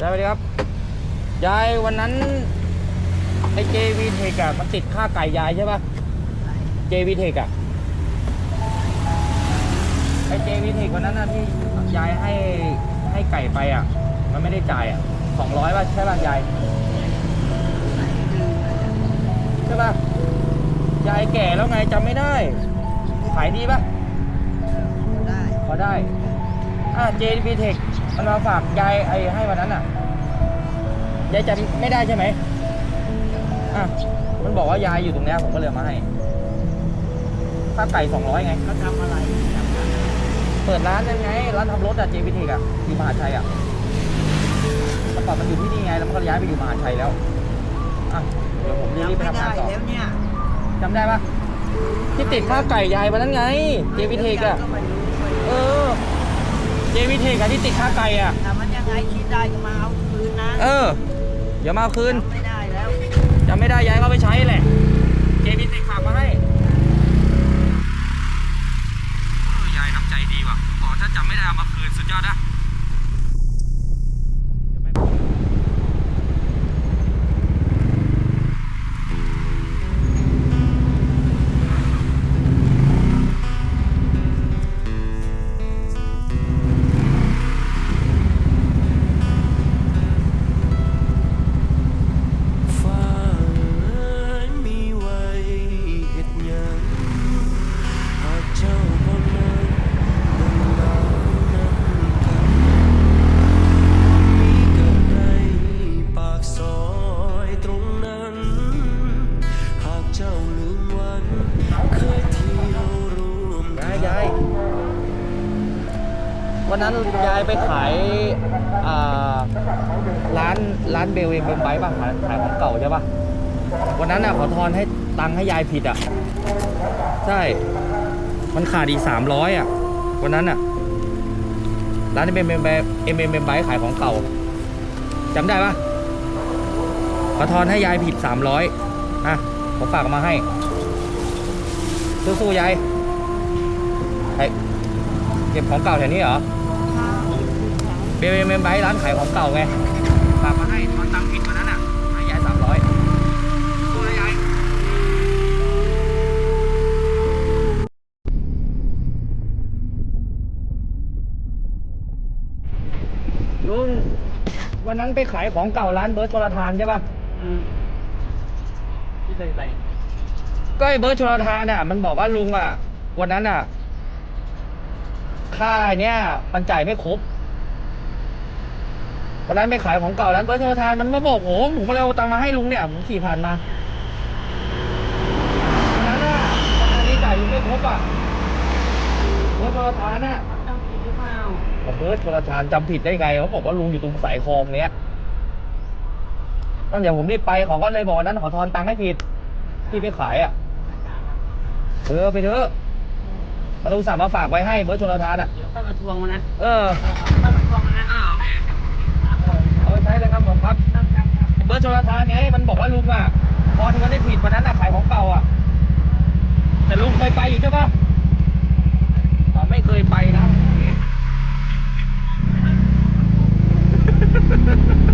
ยายสวัสดีครับ ยายวันนั้นไอเจวีเทคอะมันติดค่าไก่ยายใช่ปะเจวีเทคอะไอเจวีเทควันนั้นนะที่ยายให้ให้ไก่ไปอะมันไม่ได้จ่ายอะสองร้อยป่ะใช่ป่ะยายใช่ป่ะยายแก่แล้วไงจำไม่ได้ ขายดีป่ะได้พอได้อ่า JB Tech มันมาฝากยายไอ้ให้วันนั้นอะยายจำไม่ได้ใช่ไหมอะมันบอกว่ายายอยู่ตรงเนี้ยผมก็เลยเอามาให้ค่าไก่สองร้อยไง เขาทำอะไรทำอะไรเปิดร้านยังไง ร้านทำรถอะ JB Tech อะอยู่มหาชัยอะเมื่อก่อนมันอยู่ที่นี่ไง แล้วมันก็ย้ายไปอยู่มหาชัยแล้วอะเดี๋ยวผมรียังบไปไม่ทำงาได้นต่อแล้วเนี่ยจำได้ปะที่ติดค่าไก่ยายวันนั้นไง JB Tech อะ ก็ไม่รู้ไม่รู้เออ JB Tech อะที่ติดค่าไก่อะทำมันยังไงคิดได้ก็มาเอาคืนนะเออ เดี๋ยวมาเอาคืนทำไม่ได้แล้ว จำไม่ได้ย้ายเขาไปใช้แหละ เจมินติกฝากมาให้ เจ้าลืมวันเคยที่ยวร่วมยายยายวันนั้นยายไปขายอ่าร้านร้านเบลเองเป็นไบค์ป่ะขายขายของเก่าใช่ป่ะวันนั้นอะขอทอนให้ตังค์ให้ยายผิดอะ ใช่ มันขาดอีสามร้อยอะ วันนั้นอะ ร้านเอ็มเอ็มเอ็มเอ็มไบค์ขายของเก่าจำได้ปะขอทอนให้ยายผิดสามร้อยอะ ผมฝากมาให้ สู้ๆยายไอเก็บของเก่าแถวนี้เหรอเบลเมมไบร้านขายของเก่าไง ฝากมาให้ทอนตังค์ผิดวันนั้นอะให้ยายสามร้อยสู้นะยายลุงวันนั้นไปขายของเก่าร้านเบิร์ตโซลทานใช่ป่ะ ที่เลยไปก็ไอ้เบิร์ตชลทานอะ มันบอกว่าลุงอะ วันนั้นอะ ค่าเนี้ยมันจ่ายไม่ครบวันนั้นไปขายของเก่าร้านเบิร์ตชลทานมันมาบอกผมผมก็เลยเอาตังค์มาให้ลุงเนี่ยผมขี่ผ่านมาวันนั้นอะวันนั้นนี้จ่ายยังไม่ครบอะเบิร์ตชลทานอะต้องผิดหรือเปล่าแต่เบิร์ตชลทานจำผิดได้ไงเขาบอกว่าลุงอยู่ตรงสายคลองเนี้ย ตั้งแต่ผมรีบไปเของก็เลยบอกวันนั้นขอทอนตังค์ให้ผิดที่ไปขายอะเออไปเถอะมาลุงสั่งมาฝากไว้ให้เบิร์ตชนทานอะเดี๋ยวต้องมาทวงมันนะเออต้องมาทวงมันนะเอาไปใช้เลยครับผมครับเบิร์ตชนทานไงมันบอกว่าลุงอะพอที่มันได้ผิดวันนั้นอะขายของเก่าอะแต่ลุงเคยไปอยู่ใช่ปะอ๋อไม่เคยไปนะ